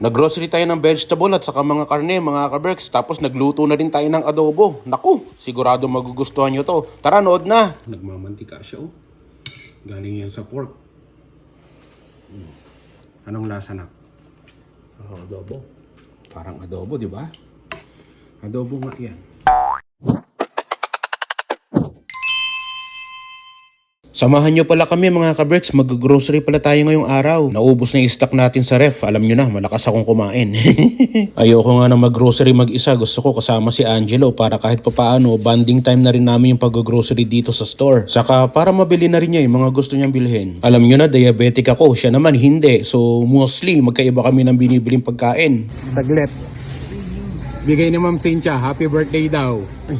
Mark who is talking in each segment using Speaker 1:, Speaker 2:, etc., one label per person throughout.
Speaker 1: Naggrocery tayo ng vegetable at saka mga karne, mga kaberks. Tapos nagluto na rin tayo ng adobo. Naku, sigurado magugustuhan nyo to. Tara, nood na! Nagmamantika siya oh. Galing yan sa pork. Hmm. Anong lasa na?
Speaker 2: adobo.
Speaker 1: Parang adobo, di ba? Adobo nga yan. Samahan nyo pala kami mga kabreks, mag-grocery pala tayo ngayong araw. Naubos na yung stock natin sa ref. Alam nyo na, malakas akong kumain. Ayoko nga na mag-grocery mag-isa. Gusto ko kasama si Angelo para kahit papaano, banding time na rin namin yung pag-grocery dito sa store. Saka para mabili na rin niya yung mga gusto niyang bilhin. Alam nyo na, diabetic ako. Siya naman hindi. So mostly, magkaiba kami ng binibiling pagkain. Saglit. Bigay ni Ma'am Cynthia, happy birthday daw.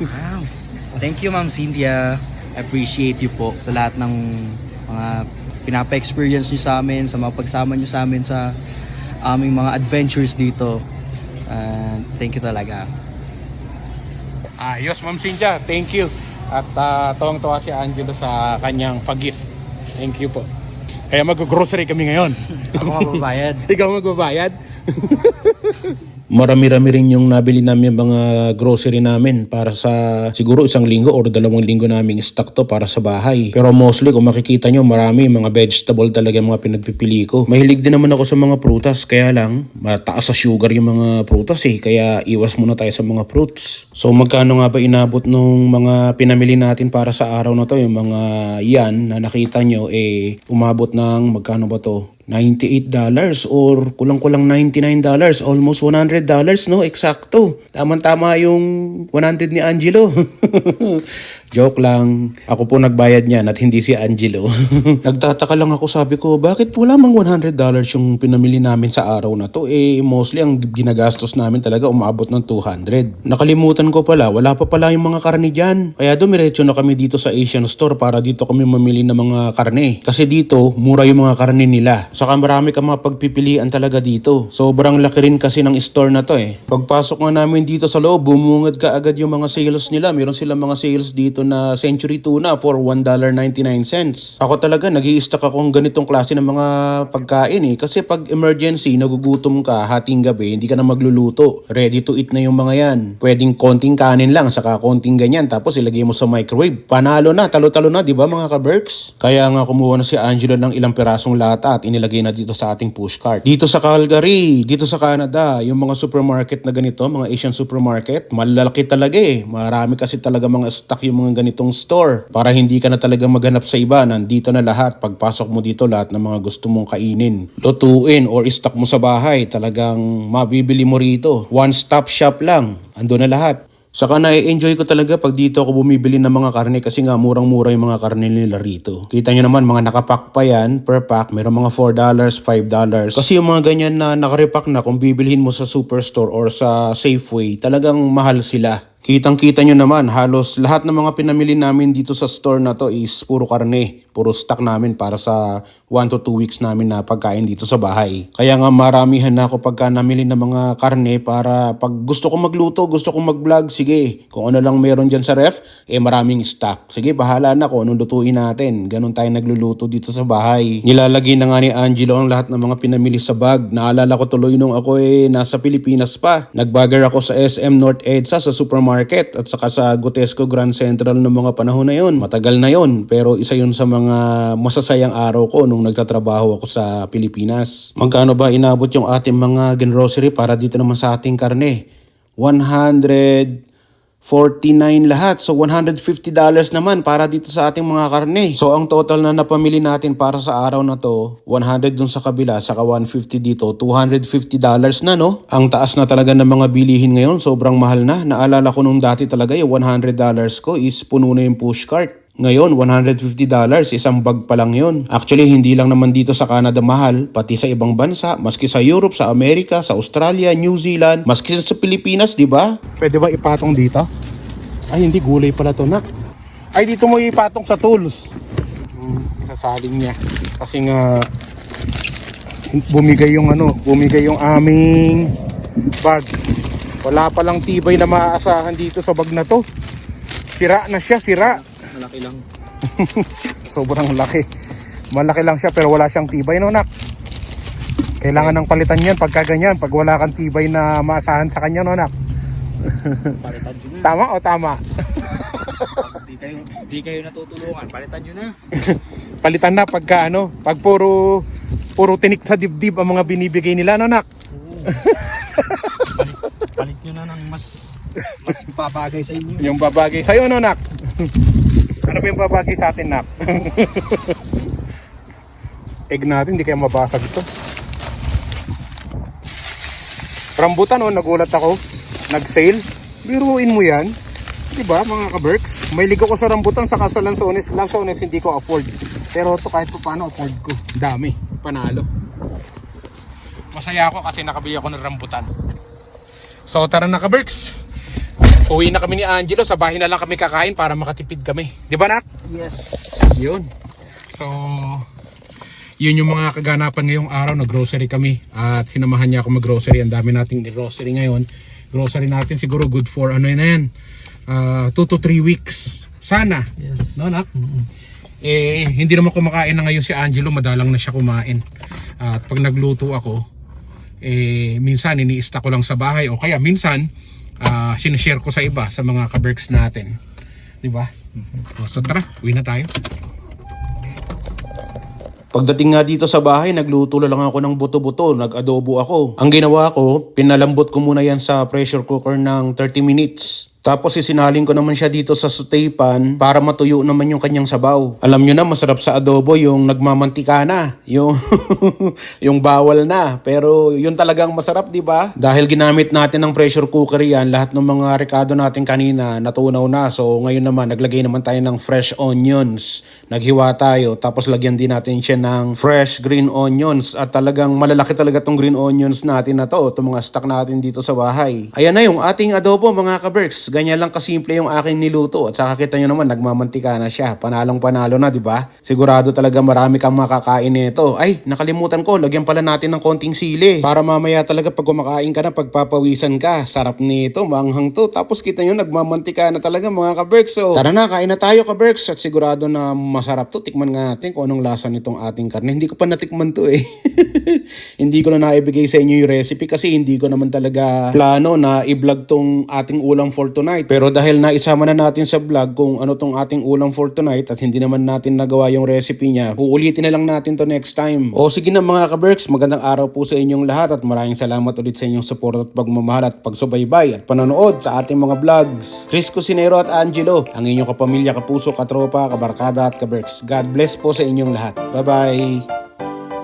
Speaker 2: Wow. Thank you, Ma'am Cynthia. Appreciate you po sa lahat ng mga pinapa-experience nyo sa amin, sa mga pagsama nyo sa amin sa aming mga adventures dito. And thank you talaga.
Speaker 1: Ayos, Ma'am Cynthia. Thank you. At uh, tuwang-tuwa si Angelo sa kanyang pag-gift. Thank you po. Kaya mag-grocery kami ngayon.
Speaker 2: Ako mababayad.
Speaker 1: Ikaw magbabayad? Marami-rami rin yung nabili namin mga grocery namin para sa siguro isang linggo or dalawang linggo naming stock to para sa bahay. Pero mostly kung makikita nyo marami mga vegetable talaga yung mga pinagpipili ko. Mahilig din naman ako sa mga prutas kaya lang mataas sa sugar yung mga prutas eh. Kaya iwas muna tayo sa mga fruits. So magkano nga ba inabot nung mga pinamili natin para sa araw na to yung mga yan na nakita nyo eh umabot ng magkano ba to? $98 or kulang-kulang $99, almost $100 no? Eksakto. Tama-tama yung 100 ni Angelo. Joke lang. Ako po nagbayad niyan at hindi si Angelo. Nagtataka lang ako sabi ko, bakit wala mang $100 yung pinamili namin sa araw na to? Eh, mostly ang ginagastos namin talaga umabot ng 200. Nakalimutan ko pala, wala pa pala yung mga karne dyan. Kaya dumiretso na kami dito sa Asian store para dito kami mamili ng mga karne. Kasi dito, mura yung mga karne nila. Saka marami ka mga pagpipilian talaga dito. Sobrang laki rin kasi ng store na to eh. Pagpasok nga namin dito sa loob, bumungad ka agad yung mga sales nila. Meron silang mga sales dito na Century Tuna for $1.99. Ako talaga, nag stock ako ng ganitong klase ng mga pagkain eh. Kasi pag emergency, nagugutom ka, hating gabi, hindi ka na magluluto. Ready to eat na yung mga yan. Pwedeng konting kanin lang, saka konting ganyan, tapos ilagay mo sa microwave. Panalo na, talo-talo na, di ba mga ka-Berks? Kaya nga kumuha na si Angelo ng ilang pirasong lata at inilagay na dito sa ating pushcart. Dito sa Calgary, dito sa Canada, yung mga supermarket na ganito, mga Asian supermarket, malalaki talaga eh. Marami kasi talaga mga stock yung mga ganitong store. Para hindi ka na talaga maghanap sa iba, nandito na lahat. Pagpasok mo dito, lahat ng mga gusto mong kainin. Lutuin or stock mo sa bahay, talagang mabibili mo rito. One-stop shop lang. Ando na lahat. Saka na-enjoy ko talaga pag dito ako bumibili ng mga karne kasi nga murang-mura yung mga karne nila rito. Kita nyo naman mga nakapack pa yan per pack. Meron mga $4, $5. Kasi yung mga ganyan na nakarepack na kung bibilhin mo sa superstore or sa Safeway, talagang mahal sila. Kitang-kita nyo naman, halos lahat ng mga pinamili namin dito sa store na to is puro karne. Puro stock namin para sa 1 to 2 weeks namin na pagkain dito sa bahay. Kaya nga maramihan na ako pagka namili ng mga karne para pag gusto ko magluto, gusto ko mag-vlog, sige, kung ano lang meron dyan sa ref, eh maraming stock. Sige, bahala na kung anong lutuin natin. Ganon tayo nagluluto dito sa bahay. Nilalagay na nga ni Angelo ang lahat ng mga pinamili sa bag. Naalala ko tuloy nung ako eh nasa Pilipinas pa. Nagbagar ako sa SM North EDSA sa supermarket at saka sa Gotesco Grand Central ng mga panahon na yon. Matagal na yon pero isa yun sa mga masasayang araw ko nung nagtatrabaho ako sa Pilipinas. Magkano ba inabot yung ating mga grocery para dito naman sa ating karne? 149 lahat. So $150 naman para dito sa ating mga karne. So ang total na napamili natin para sa araw na to, 100 dun sa kabila, saka 150 dito, $250 na no? Ang taas na talaga ng mga bilihin ngayon, sobrang mahal na. Naalala ko nung dati talaga yung $100 ko is puno na yung pushcart. Ngayon, $150, isang bag pa lang yun. Actually, hindi lang naman dito sa Canada mahal, pati sa ibang bansa, maski sa Europe, sa Amerika, sa Australia, New Zealand, maski sa Pilipinas, di ba? Pwede ba ipatong dito? Ay, hindi gulay pala to na. Ay, dito mo ipatong sa tools. Hmm, isasaling niya. Kasi nga, bumigay yung ano, bumigay yung aming bag. Wala palang tibay na maaasahan dito sa bag na to. Sira na siya, sira.
Speaker 2: Malaki lang.
Speaker 1: Sobrang laki. Malaki lang siya pero wala siyang tibay no nak. Kailangan ng palitan yan pagka ganyan, pag wala kang tibay na maasahan sa kanya, no, anak?
Speaker 2: Palitan nyo na.
Speaker 1: Tama o tama?
Speaker 2: Di kayo, di kayo natutulungan. Palitan nyo na.
Speaker 1: Palitan na pagka ano, pag puro, puro tinik sa dibdib ang mga binibigay nila, no, anak?
Speaker 2: Palit nyo na ng mas mas babagay sa inyo.
Speaker 1: Yung babagay sa'yo, no, nak? Ano ba yung babagay sa atin, nak? Egg natin, hindi kaya mabasag ito. Rambutan, oh, nagulat ako. Nag-sale. Biruin mo yan. Di ba, mga ka-Berks? May ligo ko sa rambutan sa sa lansones. Lansones hindi ko afford. Pero ito kahit pa paano afford ko. Dami. Panalo. Masaya ako kasi nakabili ako ng rambutan. So tara na ka-Berks. Uwi na kami ni Angelo. Sa bahay na lang kami kakain para makatipid kami. Di ba, nak?
Speaker 2: Yes.
Speaker 1: Yun. So, yun yung mga kaganapan ngayong araw. Nag-grocery kami. At sinamahan niya ako mag-grocery. Ang dami nating grocery ngayon. Grocery natin siguro good for ano yun na yan. 2 to 3 weeks. Sana.
Speaker 2: Yes.
Speaker 1: No, nak? Eh, hindi naman kumakain na ngayon si Angelo. Madalang na siya kumain. At pag nagluto ako, eh, minsan iniista ko lang sa bahay. O kaya minsan, ah, sinishare ko sa iba, sa mga kaberks natin. Di ba? O, So tara, uwi na tayo. Pagdating nga dito sa bahay, nagluto lang ako ng buto-buto, nag-adobo ako. Ang ginawa ko, pinalambot ko muna yan sa pressure cooker ng 30 minutes. Tapos isinaling ko naman siya dito sa saute pan para matuyo naman yung kanyang sabaw. Alam nyo na, masarap sa adobo yung nagmamantika na. Yung, yung bawal na. Pero yun talagang masarap, di ba? Dahil ginamit natin ng pressure cooker yan, lahat ng mga rekado natin kanina natunaw na. So ngayon naman, naglagay naman tayo ng fresh onions. Naghiwa tayo. Tapos lagyan din natin siya ng fresh green onions. At talagang malalaki talaga tong green onions natin na to. Itong mga stock natin dito sa bahay. Ayan na yung ating adobo mga kaberks. Ganyan lang kasimple yung aking niluto. At saka kita nyo naman, nagmamantika na siya. Panalong panalo na, di ba? Sigurado talaga marami kang makakain nito. Ay, nakalimutan ko. Lagyan pala natin ng konting sili. Para mamaya talaga pag kumakain ka na, pagpapawisan ka. Sarap nito, manghang to. Tapos kita nyo, nagmamantika na talaga mga kaberks. So, tara na, kain na tayo kaberks. At sigurado na masarap to. Tikman nga natin kung anong lasa nitong ating karne. Hindi ko pa natikman to eh. hindi ko na naibigay sa inyo yung recipe kasi hindi ko naman talaga plano na i-vlog tong ating ulam for tonight. Pero dahil naisama na natin sa vlog kung ano tong ating ulam for tonight at hindi naman natin nagawa yung recipe niya, uulitin na lang natin to next time. O sige na mga kaberks, magandang araw po sa inyong lahat at maraming salamat ulit sa inyong support at pagmamahal at pagsubaybay at panonood sa ating mga vlogs. Chris Cusinero at Angelo, ang inyong kapamilya, kapuso, katropa, kabarkada at kaberks. God bless po sa inyong lahat. Bye-bye!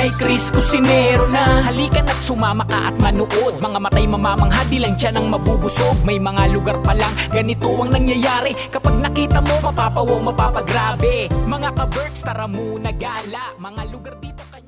Speaker 3: Kay Chris Cusinero na. Halika na't sumama ka at manood. Mga matay mamamangha di lang dyan ang mabubusog. May mga lugar pa lang ganito ang nangyayari. Kapag nakita mo mapapawaw mapapagrabe. Mga ka-birds tara muna gala. Mga lugar dito kay